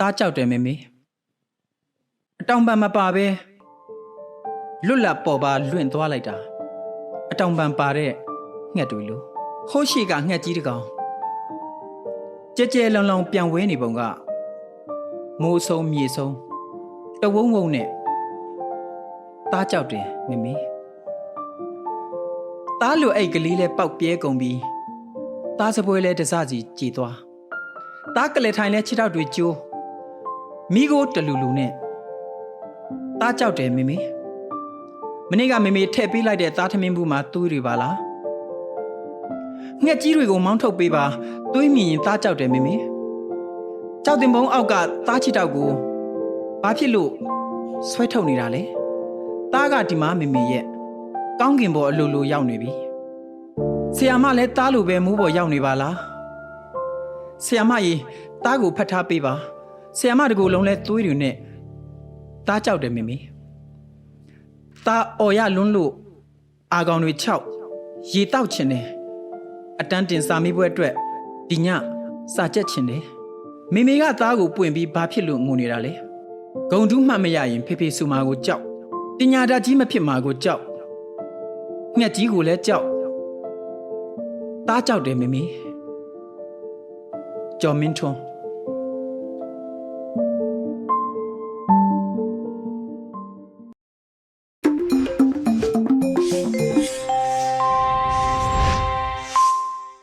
တားကြောက်တယ်မေမေအတောင်ပံမပါပဲလွတ်လပ်ပေါ်ပါလွင့်သွားလိုက်တာအတောင်ပံပါတဲ့ငှက်တွေလိုဟိုးရှိကငှက်ကြီးတစ်ကောင်ကြဲကြဲလုံလုံပြန်ဝဲနေပုံကမိုးဆုံးမြေဆုံးတဝုံဝုံနဲ့တားကြောက်တယ်မေမေတားလိုအိတ်ကလေးလဲပေါက်ပြဲကုန်ပြီးတားစပွဲလဲတစစီကြည်သွားတားကလေးထိုင်လဲခြေထောက်တွေကျိုး မိကိုတလူလူနဲ့တားကြောက်တယ်မေမေမနေ့ကမေမေထည့်ပေးလိုက်တဲ့သားသမင်းဘူးမှာသွေးတွေပါလားငှက်ကြီးတွေကိုမောင်းထုတ်ပေးပါသွေးမြင်ရင်တားကြောက်တယ်မေမေကြောက်တင်ဘုံအောက်ကတားချစ်တောက်ကိုဘာဖြစ်လို့ဆွဲထုတ်နေတာလဲတားကဒီမှာမေမေရဲ့ကောင်းကင်ဘော်အလိုလိုရောက်နေပြီဆီယာမလည်းတားလိုပဲမူးဘော်ရောက်နေပါလားဆီယာမကြီးတားကိုဖတ်ထားပေးပါ ဆီယာမတကူလုံးလဲသွေးတွေနဲ့တားကြောက်တယ်မေမေတားအော်ရလွန်းလို့အာကောင်တွေ၆ရေတောက်ချင်တယ်အတန်းတင်စာမေးပွဲအတွက်ဒီညစာချက်ချင်တယ်မေမေကသားကိုပွင့်ပြီးဘာဖြစ်လို့ငိုနေတာလဲဂုံတူးမှတ်မရရင်ဖေဖေဆူမာကိုကြောက်ပညာတတ်ကြီးမဖြစ်မှာကိုကြောက်ငှက်ကြီးကိုလည်းကြောက်တားကြောက်တယ်မေမေကျော်မင်းထွန်း